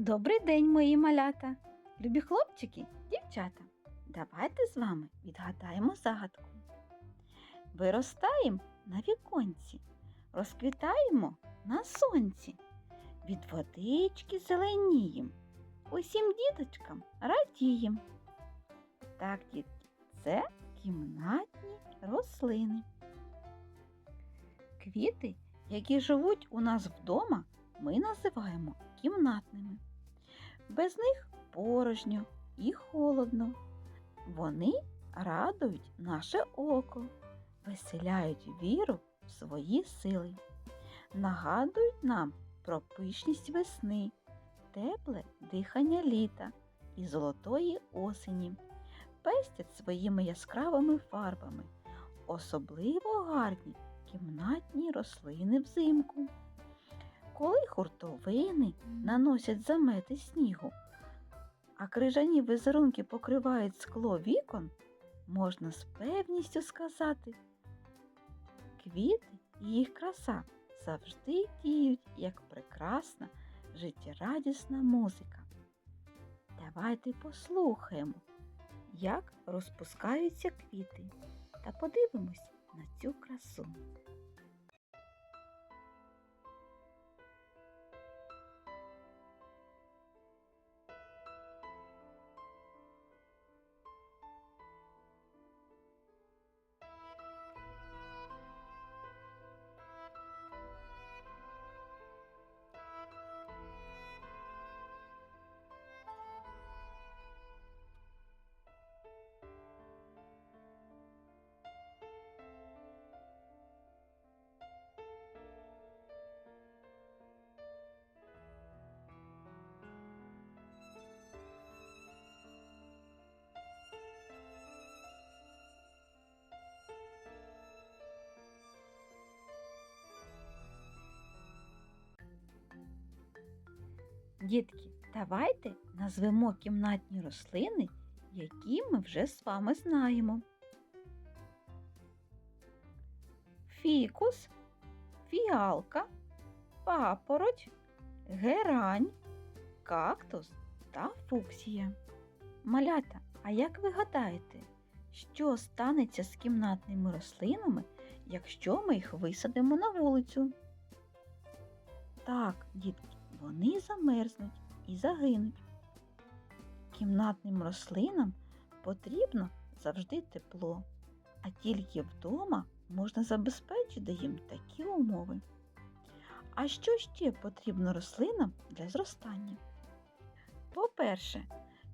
Добрий день, мої малята, любі хлопчики, дівчата. Давайте з вами відгадаємо загадку. Виростаємо на віконці, розквітаємо на сонці, від водички зеленієм, усім діточкам радієм. Так, дітки, це кімнатні рослини. Квіти, які живуть у нас вдома, ми називаємо кімнатними. Без них порожньо і холодно. Вони радують наше око, веселяють віру в свої сили, нагадують нам про пишність весни, тепле дихання літа і золотої осені, пестять своїми яскравими фарбами, особливо гарні кімнатні рослини взимку. Хуртовини наносять замети снігу, а крижані візерунки покривають скло вікон, можна з певністю сказати, квіти і їх краса завжди діють як прекрасна життєрадісна музика. Давайте послухаємо, як розпускаються квіти, та подивимось на цю красу. Дітки, давайте назвемо кімнатні рослини, які ми вже з вами знаємо. Фікус, фіалка, папороть, герань, кактус та фуксія. Малята, а як ви гадаєте, що станеться з кімнатними рослинами, якщо ми їх висадимо на вулицю? Так, дітки, вони замерзнуть і загинуть. Кімнатним рослинам потрібно завжди тепло, а тільки вдома можна забезпечити їм такі умови. А що ще потрібно рослинам для зростання? По-перше,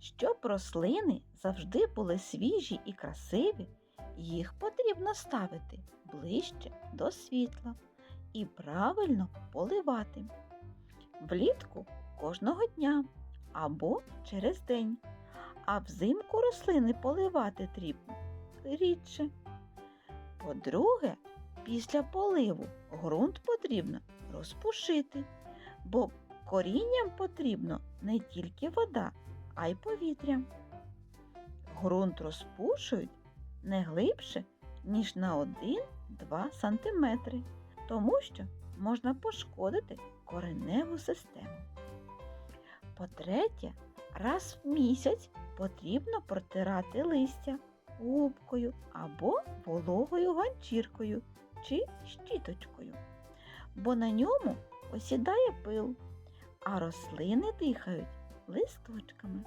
щоб рослини завжди були свіжі і красиві, їх потрібно ставити ближче до світла і правильно поливати. Влітку кожного дня або через день, а взимку рослини поливати потрібно рідше. По-друге, після поливу ґрунт потрібно розпушити, бо корінням потрібно не тільки вода, а й повітря. Ґрунт розпушують не глибше, ніж на 1-2 см, тому що можна пошкодити кореневу систему. По-третє, раз в місяць потрібно протирати листя губкою або вологою ганчіркою чи щіточкою, бо на ньому осідає пил, а рослини дихають листочками.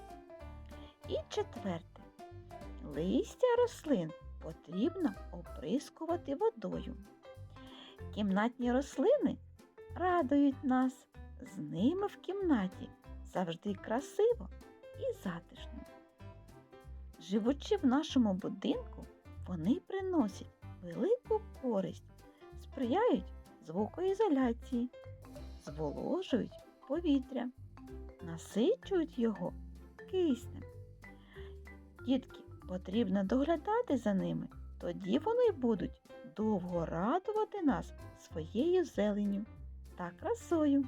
І четверте, листя рослин потрібно оприскувати водою. Кімнатні рослини радують нас, з ними в кімнаті завжди красиво і затишно. Живучи в нашому будинку, вони приносять велику користь, сприяють звукоізоляції, зволожують повітря, насичують його киснем. Дітки, потрібно доглядати за ними, тоді вони будуть довго радувати нас своєю зеленю та красою.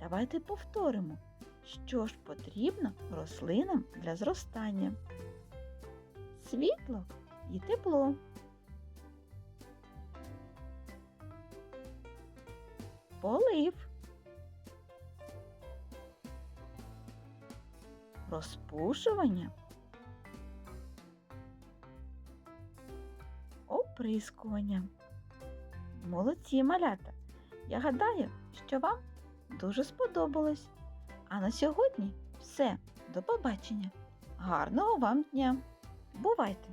Давайте повторимо, що ж потрібно рослинам для зростання. Світло і тепло. Полив. розпушування, оприскування. Молодці малята! Я гадаю, що вам дуже сподобалось. А на сьогодні все. До побачення. Гарного вам дня! Бувайте!